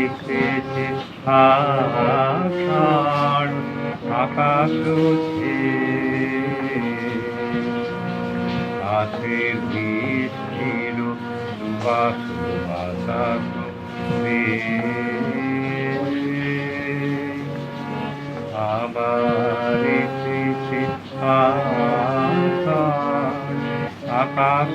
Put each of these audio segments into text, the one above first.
এসেছে আষাঢ় আকাশ আছে বৃষ্টির সুবাস বাতাস আবার এসেছে আকাশ আকাশ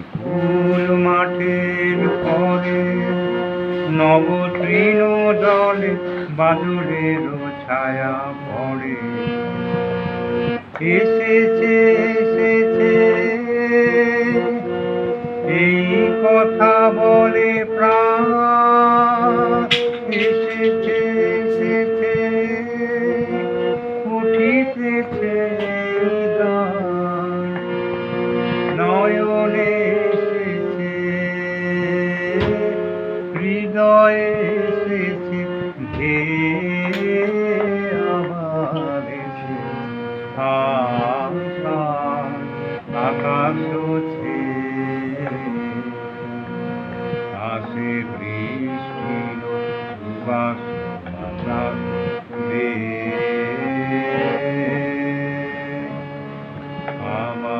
বিপুল মাঠের পরে নব তৃণ দলে বাদুরের ছায়া পড়ে। এসেছে এসেছে, এই কথা বলে প্রাণ। এসেছে এসেছে, উঠিতেছে হৃদয়ে এসেছে ধে আমার আকাশ আসে বৃষ্টির সুবাস আমার